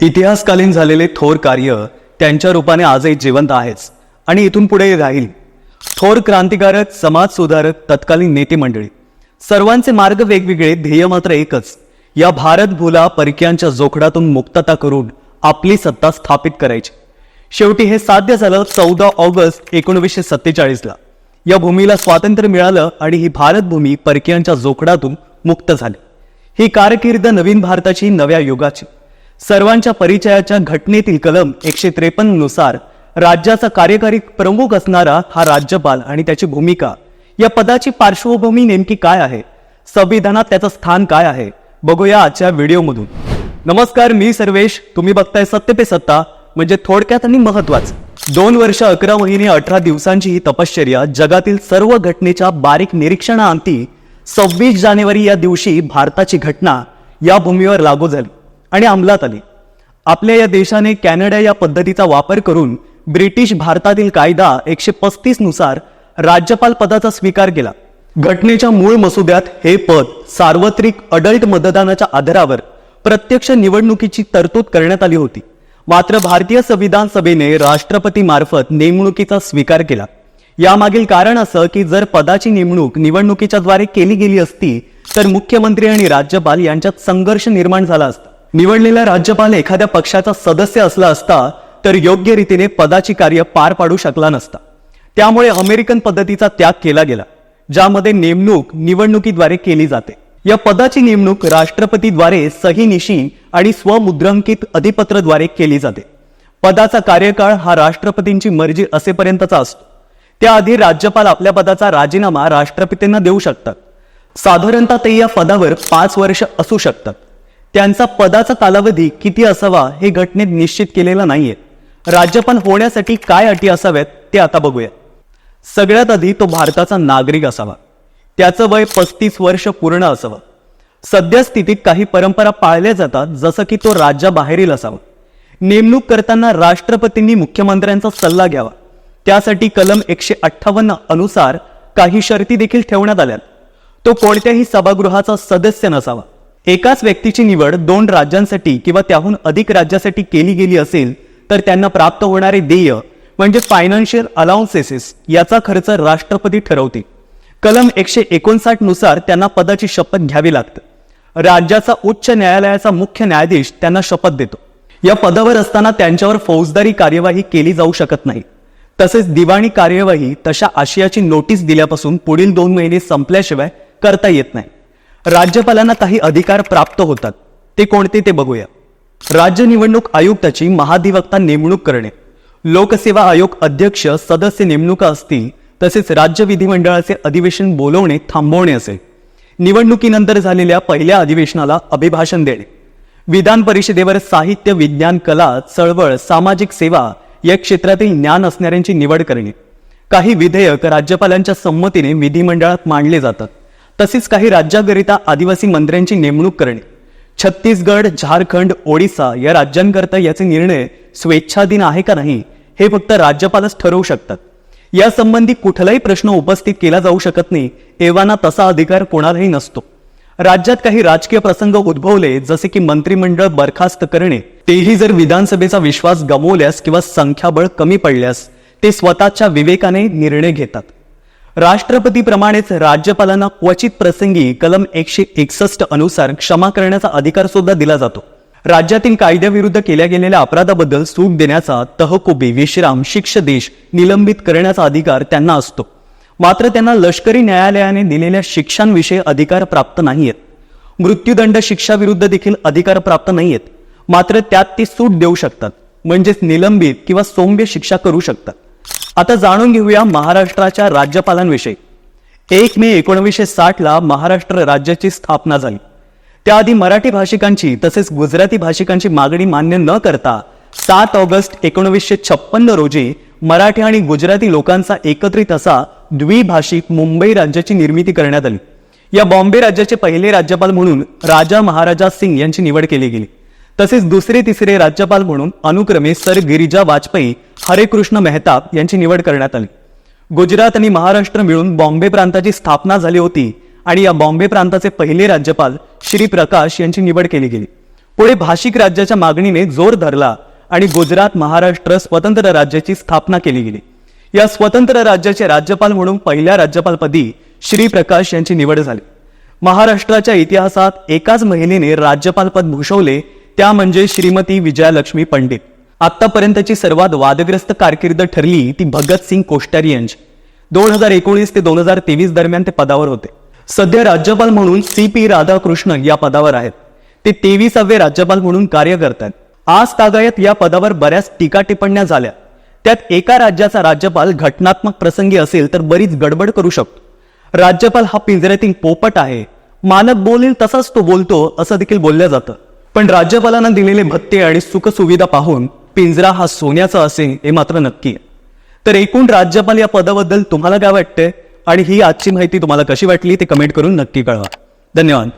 इतिहासकालीन झालेले थोर कार्य त्यांच्या रूपाने आजही जिवंत आहेच आणि इथून पुढे राहील. थोर क्रांतिकारक समाजसुधारक तत्कालीन नेते मंडळी. सर्वांचे मार्ग वेगवेगळे ध्येय मात्र एकच. या भारत भूला परकीयांच्या जोखडातून मुक्तता करून आपली सत्ता स्थापित करायची. शेवटी हे साध्य झालं चौदा ऑगस्ट एकोणीसशे सत्तेचाळीसला. या भूमीला स्वातंत्र्य मिळालं आणि ही भारत भूमी परकीयांच्या जोखडातून मुक्त झाली. ही कारकीर्द नवीन भारताची नव्या युगाची. सर्वांच्या परिचयाच्या घटनेतील कलम एकशे त्रेपन्ननुसार राज्याचा कार्यकारी प्रमुख असणारा हा राज्यपाल आणि त्याची भूमिका. या पदाची पार्श्वभूमी नेमकी काय आहे? संविधानात त्याचं स्थान काय आहे? बघूया आजच्या व्हिडिओमधून. नमस्कार मी सर्वेश. तुम्ही बघताय सत्य पे सत्ता म्हणजे थोडक्यात आणि महत्वाचं. दोन वर्ष अकरा महिने अठरा दिवसांची ही तपश्चर्या जगातील सर्व घटनेच्या बारीक निरीक्षणाअंती सव्वीस जानेवारी या दिवशी भारताची घटना या भूमीवर लागू झाली. आणि अंमलात आली. आपल्या या देशाने कॅनडा या पद्धतीचा वापर करून ब्रिटिश भारतातील कायदा एकशे पस्तीसनुसार राज्यपाल पदाचा स्वीकार केला. घटनेच्या मूळ मसुद्यात हे पद सार्वत्रिक अडल्ट मतदानाच्या आधारावर प्रत्यक्ष निवडणुकीची तरतूद करण्यात आली होती. मात्र भारतीय संविधान सभेने राष्ट्रपती मार्फत नेमणुकीचा स्वीकार केला. यामागील कारण असं की जर पदाची नेमणूक निवडणुकीच्या द्वारे केली गेली असती तर मुख्यमंत्री आणि राज्यपाल यांच्यात संघर्ष निर्माण झाला असता. निवडलेला राज्यपाल एखाद्या पक्षाचा सदस्य असला असता तर योग्य रीतीने पदाची कार्य पार पाडू शकला नसता. त्यामुळे अमेरिकन पद्धतीचा त्याग केला गेला ज्यामध्ये नेमणूक निवडणुकीद्वारे केली जाते. या पदाची नेमणूक राष्ट्रपतीद्वारे सहीनिशी आणि स्वमुद्रांकित अधिपत्रद्वारे केली जाते. पदाचा कार्यकाळ हा राष्ट्रपतींची मर्जी असेपर्यंतचा असतो. त्याआधी राज्यपाल आपल्या पदाचा राजीनामा राष्ट्रपतींना देऊ शकतात. साधारणतः ते या पदावर पाच वर्ष असू शकतात. त्यांचा पदाचा कालावधी किती असावा हे घटनेत निश्चित केलेलं नाहीये. राज्यपाल होण्यासाठी काय अटी असाव्यात ते आता बघूया. सगळ्यात आधी तो भारताचा नागरिक असावा. त्याचं वय पस्तीस वर्ष पूर्ण असावं. सध्या स्थितीत काही परंपरा पाळल्या जातात जसं की तो राज्याबाहेरील असावा. नेमणूक करताना राष्ट्रपतींनी मुख्यमंत्र्यांचा सल्ला घ्यावा. त्यासाठी कलम एकशे अठ्ठावन्न अनुसार काही शर्ती देखील ठेवण्यात आल्या तो कोणत्याही सभागृहाचा सदस्य नसावा. एकाच व्यक्तीची निवड दोन राज्यांसाठी किंवा त्याहून अधिक राज्यासाठी केली गेली असेल तर त्यांना प्राप्त होणारे देय म्हणजे फायनान्शियल अलाउन्सेसेस याचा खर्च राष्ट्रपती ठरवते कलम एकशे एकोणसाठनुसार त्यांना पदाची शपथ घ्यावी लागते. राज्याचा उच्च न्यायालयाचा मुख्य न्यायाधीश त्यांना शपथ देतो. या पदावर असताना त्यांच्यावर फौजदारी कार्यवाही केली जाऊ शकत नाही. तसेच दिवाणी कार्यवाही तशा आशयाची नोटीस दिल्यापासून पुढील दोन महिने संपल्याशिवाय करता येत नाही. राज्यपालांना काही अधिकार प्राप्त होतात. ते कोणते ते बघूया. राज्य निवडणूक आयुक्ताची महाधिवक्ता नेमणूक करणे. लोकसेवा आयोग अध्यक्ष सदस्य नेमणुका असतील तसेच राज्य विधिमंडळाचे अधिवेशन बोलवणे थांबवणे असेल निवडणुकीनंतर झालेल्या पहिल्या अधिवेशनाला अभिभाषण देणे. विधान परिषदेवर साहित्य विज्ञान कला चळवळ सामाजिक सेवा या क्षेत्रातील ज्ञान असणाऱ्यांची निवड करणे. काही विधेयक राज्यपालांच्या संमतीने विधिमंडळात मांडले जातात. तसेच काही राज्याकरिता आदिवासी मंत्र्यांची नेमणूक करणे. छत्तीसगड झारखंड ओडिसा या राज्यांकरता याचे निर्णय स्वेच्छाधीन आहे का नाही हे फक्त राज्यपालच ठरवू शकतात. यासंबंधी कुठलाही प्रश्न उपस्थित केला जाऊ शकत नाही एव्हाना तसा अधिकार कोणालाही नसतो. राज्यात काही राजकीय प्रसंग उद्भवले जसे की मंत्रिमंडळ बरखास्त करणे तेही जर विधानसभेचा विश्वास गमावल्यास किंवा संख्याबळ कमी पडल्यास ते स्वतःच्या विवेकाने निर्णय घेतात. राष्ट्रपतीप्रमाणेच राज्यपालांना क्वचित प्रसंगी कलम एकशे एकसष्ट अनुसार क्षमा करण्याचा अधिकार सुद्धा दिला जातो. राज्यातील कायद्याविरुद्ध केल्या गेलेल्या अपराधाबद्दल सूट देण्याचा तहकुबी विश्राम शिक्ष देश निलंबित करण्याचा अधिकार त्यांना असतो. मात्र त्यांना लष्करी न्यायालयाने दिलेल्या शिक्षांविषयी अधिकार प्राप्त नाहीयेत. मृत्यूदंड शिक्षाविरुद्ध देखील अधिकार प्राप्त नाहीयेत. मात्र त्यात ते सूट देऊ शकतात. म्हणजेच निलंबित किंवा सौम्य शिक्षा करू शकतात. आता जाणून घेऊया महाराष्ट्राच्या राज्यपालांविषयी. एक मे एकोणीसशे साठ ला महाराष्ट्र राज्याची स्थापना झाली. त्याआधी मराठी भाषिकांची तसेच गुजराती भाषिकांची मागणी मान्य न करता सात ऑगस्ट एकोणीसशे छप्पन्न रोजी मराठी आणि गुजराती लोकांचा एकत्रित असा द्विभाषिक मुंबई राज्याची निर्मिती करण्यात आली. या बॉम्बे राज्याचे पहिले राज्यपाल म्हणून राजा महाराजा सिंग यांची निवड केली गेली. तसेच दुसरे तिसरे राज्यपाल म्हणून अनुक्रमे सर गिरिजा वाजपेयी हरेकृष्ण मेहताब यांची निवड करण्यात आली. गुजरात आणि महाराष्ट्र मिळून बॉम्बे प्रांताची स्थापना झाली होती आणि या बॉम्बे प्रांताचे पहिले राज्यपाल श्री प्रकाश यांची निवड केली गेली. पुढे भाषिक राज्याच्या मागणीने जोर धरला आणि गुजरात महाराष्ट्र स्वतंत्र राज्याची स्थापना केली गेली. या स्वतंत्र राज्याचे राज्यपाल म्हणून पहिल्या राज्यपालपदी श्री प्रकाश यांची निवड झाली. महाराष्ट्राच्या इतिहासात एकाच महिलेने राज्यपालपद भूषवले त्या म्हणजे श्रीमती विजयालक्ष्मी पंडित. आतापर्यंतची सर्वात वादग्रस्त कारकीर्द ठरली ती भगतसिंग कोश्टारी यांची दोन हजार एकोणीस ते दोन हजार तेवीस दरम्यान ते पदावर होते. सध्या राज्यपाल म्हणून सी पी राधाकृष्णन या पदावर आहेत. ते तेविसावे राज्यपाल म्हणून कार्य करतात. आज तागायत या पदावर बऱ्याच टीका टिप्पण्या झाल्या. त्यात एका राज्याचा राज्यपाल घटनात्मक प्रसंगी असेल तर बरीच गडबड करू शकतो. राज्यपाल हा पिंजऱ्यातील पोपट आहे. मानक बोलेल तसाच तो बोलतो असं देखील बोललं जातं. पण राज्यपालांना दिलेले भत्ते आणि सुखसुविधा पाहून पिंजरा हा सोन्याचा असेल हे मात्र नक्की तर एकूण राज्यपाल या पदाबद्दल तुम्हाला काय वाटतंय? आणि ही आजची माहिती तुम्हाला कशी वाटली ते कमेंट करून नक्की कळवा. धन्यवाद.